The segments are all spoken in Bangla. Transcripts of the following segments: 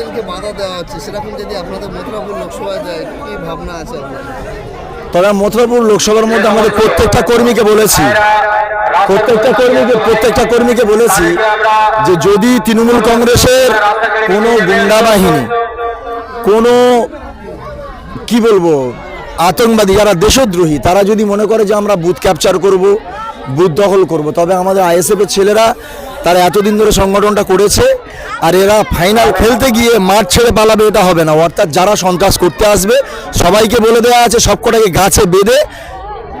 তাদেরকে বাধা দেওয়া হচ্ছে, সেরকম যদি আপনাদের মথুরাপুর লোকসভায় যায়, কি ভাবনা আছে তবে মথুরাপুর লোকসভার মধ্যে আমাদের প্রত্যেকটা কর্মীকে বলেছি, প্রত্যেকটা কর্মীকে প্রত্যেকটা কর্মীকে বলেছি যে যদি তৃণমূল কংগ্রেসের কোনো গুন্ডা বাহিনী, কোনো, কি বলব, আতঙ্কবাদী, যারা দেশদ্রোহী, তারা যদি মনে করে যে আমরা বুথ ক্যাপচার করব বুথ দখল করব। তবে আমাদের আইএসএফ এর ছেলেরা তারা এতদিন ধরে সংগঠনটা করেছে আর এরা ফাইনাল খেলতে গিয়ে মাঠ ছেড়ে পালাবে এটা হবে না। অর্থাৎ যারা সন্ত্রাস করতে আসবে সবাইকে বলে দেওয়া আছে সবকটাকে গাছে বেঁধে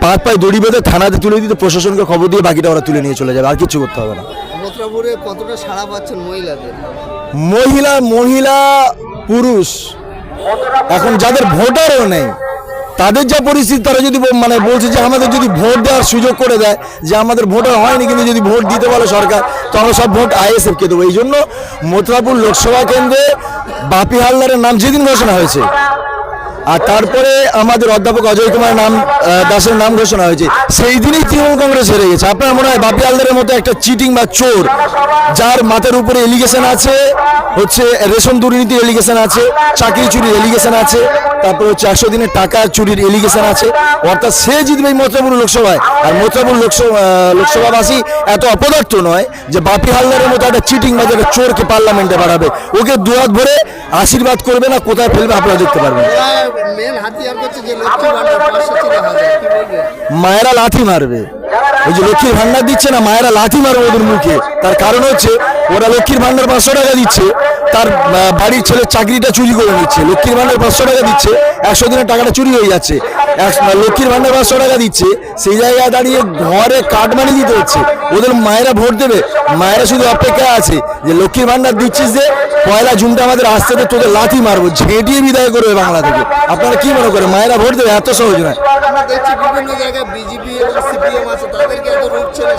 পাত পায়ে দড়ি বেঁধে থানাতে তুলে দিতে প্রশাসনকে খবর দিয়ে বাকিটা ওরা তুলে নিয়ে চলে যাবে আর কিছু করতে হবে না। কতটা সাড়া পাচ্ছেন মহিলাদের? মহিলা মহিলা পুরুষ। এখন যাদের ভোটারও নেই তাদের যা পরিস্থিতি, তারা যদি মানে বলছে যে আমাদের যদি ভোট দেওয়ার সুযোগ করে দেয়, যে আমাদের ভোটার হয়নি কিন্তু যদি ভোট দিতে পারে সরকার, তো আমরা সব ভোট আইএসএফকে দেবো। এই জন্য মথুরাপুর লোকসভা কেন্দ্রে বাপি হালদারের নাম যেদিন ঘোষণা হয়েছে আর তারপরে আমাদের অধ্যাপক অজয় কুমার নাম দাসের নাম ঘোষণা হয়েছে। সেই দিনই তৃণমূল কংগ্রেস হেরে গেছে। আপনার মনে হয় বাপি হালদারের মতো একটা চিটিং বা চোর, যার মাথার উপরে এলিগেশন আছে, হচ্ছে রেশন দুর্নীতির এলিগেশন আছে, চাকরি চুরির এলিগেশন আছে, তারপরে হচ্ছে একশো দিনের টাকা চুরির এলিগেশন আছে, অর্থাৎ সে জিতবে এই মথুরাপুর লোকসভায়। আর মথুরাপুর লোকসভা লোকসভাবাসী এত অপদার্থ নয় যে বাপি হালদারের মতো একটা চিটিং বা একটা চোরকে পার্লামেন্টে বাড়াবে ওকে দুহাত ভরে আশীর্বাদ করবে না, কোথায় ফেলবে আপনারা দেখতে পারবেন। মায়েরা লাঠি মারবে। ওই যে লক্ষ্মীর ভান্ডার দিচ্ছে না, মায়েরা লাঠি মারবে ওদের মুখে। তার কারণ হচ্ছে, ওরা লক্ষ্মীর ভান্ডার পাঁচশো টাকা দিচ্ছে, তার বাড়ির ছেলের চাকরিটা চুরি করে নিচ্ছে। লক্ষ্মীর ভান্ডার পাঁচশো টাকা দিচ্ছে, একশো দিনের টাকাটা চুরি হয়ে যাচ্ছে। লক্ষ্মীর ভান্ডার পাঁচশো টাকা দিচ্ছে। সেই জায়গায় দাঁড়িয়ে ঘরে কাঠ মানি দিতে হচ্ছে। ওদের মায়েরা ভোট দেবে। মায়েরা শুধু অপেক্ষায় আছে যে লক্ষ্মীর ভান্ডার দিচ্ছিস যে, পয়লা জুনটা আমাদের আসতে তো তোদের লাথি মারবো, ঝেঁটিয়ে বিদায় করবে বাংলা থেকে। আপনারা কি মনে করেন, মায়েরা ভোট দেবে? এত সহজ নয়। দেখছি বিভিন্ন জায়গায় বিজেপি সিপিএম আছে, তাদেরকে এত রুখছে না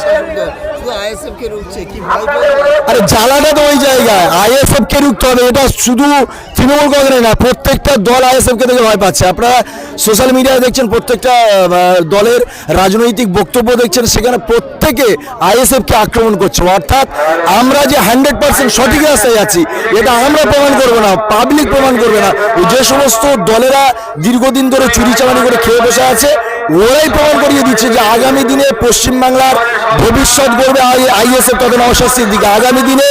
আরে জ্বালাটা তো ওই জায়গায়। আইএসএফ কে রুখতে হবে এটা শুধু তৃণমূল কংগ্রেস না প্রত্যেকটা দল আইএসএফ কে দেখে ভয় পাচ্ছে। আপনারা সোশ্যাল মিডিয়ায় দেখছেন প্রত্যেকটা দলের রাজনৈতিক বক্তব্য দেখছেন সেখানে প্রত্যেকে আইএসএফ কে আক্রমণ করছে। অর্থাৎ আমরা যে হান্ড্রেড পার্সেন্ট সঠিক রাস্তায় আছি এটা আমরা প্রমাণ করব না পাবলিক প্রমাণ করবে না। যে সমস্ত দলেরা দীর্ঘদিন ধরে চুরি চালানি করে খেয়ে বসে আছে ওরাই প্রমাণ করিয়ে দিচ্ছে যে আগামী দিনে পশ্চিমবাংলার ভবিষ্যৎ গড়বে আইএসএফ তখন অস্বস্তির দিকে আগামী দিনে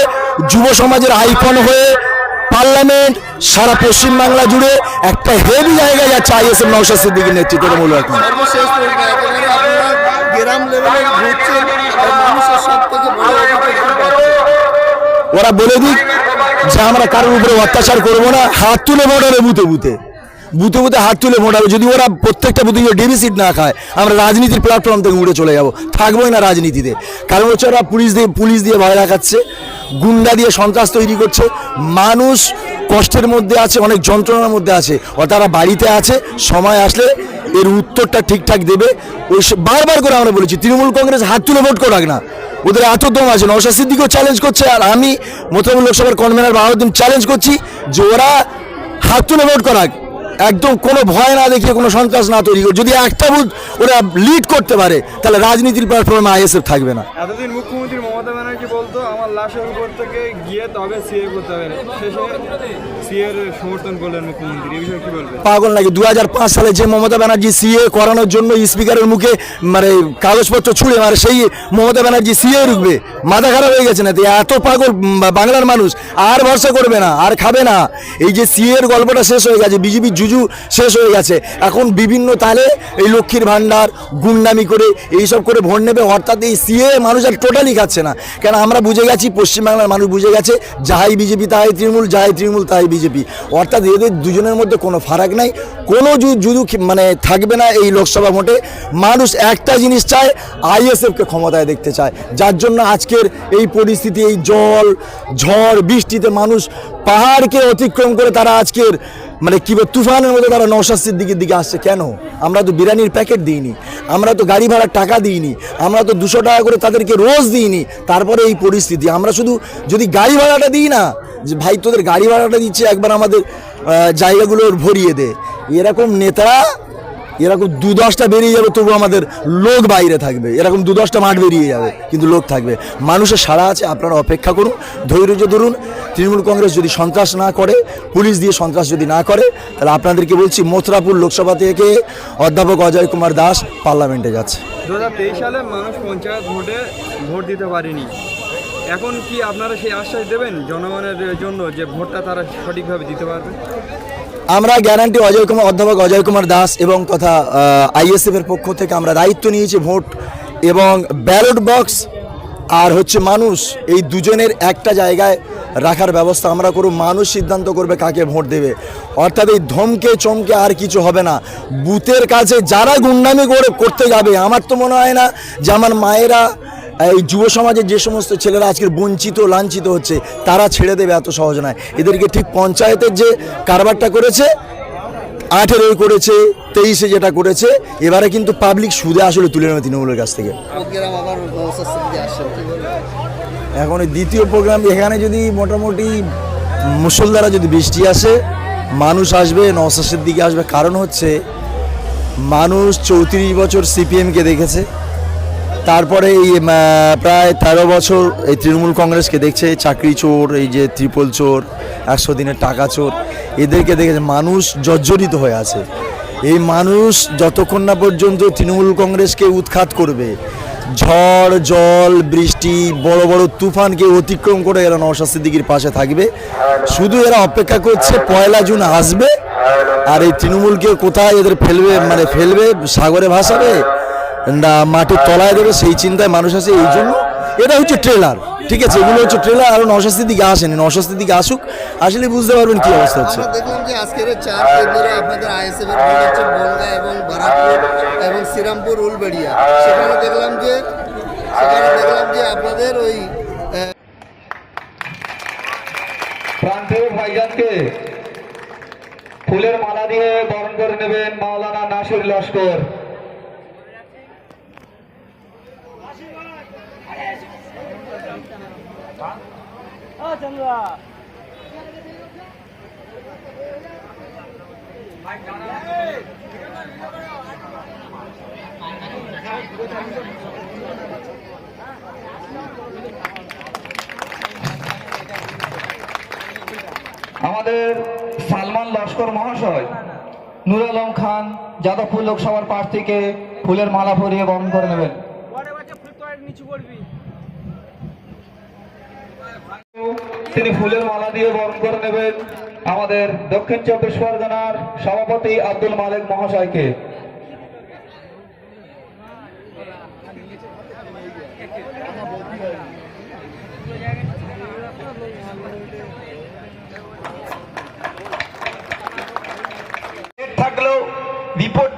যুব সমাজের আইকন হয়ে পার্লামেন্ট সারা পশ্চিমবাংলা জুড়ে একটা হেভি জায়গায় যাচ্ছে আইএসএফ নৌশাস্তির দিকে নেতৃত্ব মূল এখন বড়? ওরা বলে দিক যে আমরা কারোর উপরে অত্যাচার করব না হাত তুলে ভোট হবে বুথে বুথে বুথে বুথে হাত তুলে ভোট হবে। যদি ওরা প্রত্যেকটা বুথে গিয়ে ডিবি সিট না খায়, আমরা রাজনীতির প্ল্যাটফর্ম থেকে উঠে চলে যাব। থাকবোই না রাজনীতিতে। কারণ হচ্ছে ওরা পুলিশ দিয়ে পুলিশ দিয়ে ভয় রাখাচ্ছে গুন্ডা দিয়ে সন্ত্রাস তৈরি করছে। মানুষ কষ্টের মধ্যে আছে, অনেক যন্ত্রণার মধ্যে আছে। ও তারা বাড়িতে আছে, সময় আসলে এর উত্তরটা ঠিকঠাক দেবে। ওই বারবার করে আমরা বলেছি, তৃণমূল কংগ্রেস হাত তুলে ভোট করাক না। ওদের এত দম আছে নৌশা সিদ্দিকেও চ্যালেঞ্জ করছে, আর আমি মোতাবুল লোকসভার কনভেনার বাহাউদ্দিন চ্যালেঞ্জ করছি যে ওরা হাত তুলে ভোট করাক। একদম কোনো ভয় না দেখিয়ে, কোনো সন্ত্রাস না তৈরি করে। যদি একটা বুথ ওরা লিড করতে পারে, তাহলে রাজনীতির প্ল্যাটফর্মে আইএসএফ থাকবে না। এতদিন মুখ্যমন্ত্রী মমতা ব্যানার্জি বলতো, আমার লাশের উপর থেকে গিয়ে তবে সিএ করতে হবে। শেষে সিএর পাগল নাকি? দু হাজার পাঁচ সালে যে মমতা ব্যানার্জি সিএ করানোর জন্য স্পিকারের মুখে মানে কাগজপত্র ছুঁড়ে মারে, সেই মমতা ব্যানার্জি সিএ রুখবে মাথা খারাপ হয়ে গেছে না তো এত পাগল বাংলার মানুষ, আর ভরসা করবে না, আর খাবে না। এই যে সিএ এর গল্পটা শেষ হয়ে গেছে, বিজেপির জুজু শেষ হয়ে গেছে, এখন বিভিন্ন তালে এই লক্ষ্মীর ভাণ্ডার গুন্ডামি করে, এইসব করে ভোট নেবে, অর্থাৎ এই সিএ মানুষ আর টোটালি খাচ্ছে না। কেন, আমরা বুঝে গেছি, পশ্চিমবাংলার মানুষ বুঝে গেছে, যাহাই বিজেপি তাহাই তৃণমূল, যাহাই তৃণমূল তাহাই বিজেপি। অর্থাৎ এদের দুজনের মধ্যে কোনো ফারাক নাই। কোনো যুদু মানে থাকবে না এই লোকসভা ভোটে। মানুষ একটা জিনিস চায় আইএসএফকে ক্ষমতায় দেখতে চায়। যার জন্য আজকের এই পরিস্থিতি, এই জল, ঝড়, বৃষ্টিতে মানুষ পাহাড়কে অতিক্রম করে তারা আজকের মানে কি তুফানের মধ্যে তারা নৌশাস্তির সিদ্দিকের দিকে আসছে কেন? আমরা তো বিরিয়ানির প্যাকেট দিইনি, আমরা তো গাড়ি ভাড়ার টাকা দিইনি, আমরা তো দুশো টাকা করে তাদেরকে রোজ দিইনি, তারপরে এই পরিস্থিতি। আমরা শুধু যদি গাড়ি ভাড়াটা দিই না, যে ভাই তোদের গাড়ি ভাড়াটা দিচ্ছে, একবার আমাদের জায়গাগুলোর জায়গাগুলো ভরিয়ে দে। এরকম নেতারা এরকম দু দশটা বেরিয়ে যাবে তবু আমাদের লোক বাইরে থাকবে। এরকম দু দশটা মাঠ বেরিয়ে যাবে, কিন্তু লোক থাকবে। মানুষের সাড়া আছে, আপনারা অপেক্ষা করুন, ধৈর্য ধরুন। তৃণমূল কংগ্রেস যদি সন্ত্রাস না করে, পুলিশ দিয়ে সন্ত্রাস যদি না করে, তাহলে আপনাদেরকে বলছি, মথুরাপুর লোকসভা থেকে অধ্যাপক অজয় কুমার দাস পার্লামেন্টে যাচ্ছে। দু হাজার তেইশ সালে মানুষ পঞ্চায়েত ভোটে ভোট দিতে পারেনি। এখন কি আপনারা সেই আশ্বাস দেবেন জনগণের জন্য যে ভোটটা তারা সঠিকভাবে দিতে পারবে? আমরা গ্যারান্টি অজয় কুমার, অধ্যাপক অজয় কুমার দাস এবং তথা আইএসএফ এর পক্ষ থেকে আমরা দায়িত্ব নিয়েছি ভোট এবং ব্যালট বক্স আর হচ্ছে মানুষ, এই দুজনের একটা জায়গায় রাখার ব্যবস্থা আমরা করব মানুষ সিদ্ধান্ত করবে কাকে ভোট দেবে। অর্থাৎ এই ধমকে, চমকে আর কিছু হবে না। বুথের কাছে যারা গুন্ডামি করে করতে যাবে, আমার তো মনে হয় না যে আমার মায়েরা এই যুব সমাজের যে সমস্ত ছেলেরা আজকের বঞ্চিত, লাঞ্ছিত হচ্ছে, তারা ছেড়ে দেবে এত সহজ নয়। এদেরকে ঠিক পঞ্চায়েতের যে কারবারটা করেছে, আঠেরোই করেছে, তেইশে যেটা করেছে, এবারে কিন্তু পাবলিক সুদে আসলে তুলে নেবে তৃণমূলের কাছ থেকে। এখন দ্বিতীয় প্রোগ্রাম এখানে যদি মোটামুটি মুসলধারা যদি বৃষ্টি আসে, মানুষ আসবে নশাসের দিকে আসবে। কারণ হচ্ছে, মানুষ চৌত্রিশ বছর সিপিএমকে দেখেছে। তারপরে এই প্রায় তেরো বছর এই তৃণমূল কংগ্রেসকে দেখছে, চাকরি চোর, এই যে ত্রিপল চোর, একশো দিনের টাকা চোর, এদেরকে দেখেছে মানুষ জর্জরিত হয়ে আছে। এই মানুষ যতক্ষণ না পর্যন্ত তৃণমূল কংগ্রেসকে উৎখাত করবে, ঝড়, জল, বৃষ্টি, বড় বড় তুফানকে অতিক্রম করে এরা নওশাদ সিদ্দিকির পাশে থাকবে। শুধু এরা অপেক্ষা করছে পয়লা জুন আসবে, আর এই তৃণমূলকে কোথায় এদের ফেলবে মানে ফেলবে, সাগরে ভাসাবে মাটির তলায় দেবে সেই চিন্তায় মানুষ আছে এই জন্য এটা হচ্ছে ট্রেলার ঠিক আছে? এগুলো হচ্ছে ট্রেলার আরও নশাস্তির দিকে আসেনি নশাস্তির দিকে আসুক আসলে বুঝতে পারবেন কি অবস্থা হচ্ছে। দেখলাম যে আজকের চার কেন্দ্রে আপনাদের আইএসএফ এর ভোট হচ্ছে বনগা এবং বারাকপুর এবং শ্রীরামপুর উলবেড়িয়া। সেখানে দেখলাম যে সেখানে দেখলাম যে আপনাদের ওই প্রান্তীয় ভাইজানকে ফুলের মালা দিয়ে বরণ করে নেবেন মাওলানা নাসির লস্কর। আমাদের সালমান লস্কর মহাশয়, নুর আলম খান, যাদবপুর লোকসভার পাশ থেকে ফুলের মালা পরিয়ে বরণ করে নেবেন। তিনি ফুলের মালা দিয়ে বরণ করে নেবেন আমাদের দক্ষিণ চব্বিশ পরগনার সভাপতি আব্দুল মালিক মহাশয়কে। থাকলেও রিপোর্টটা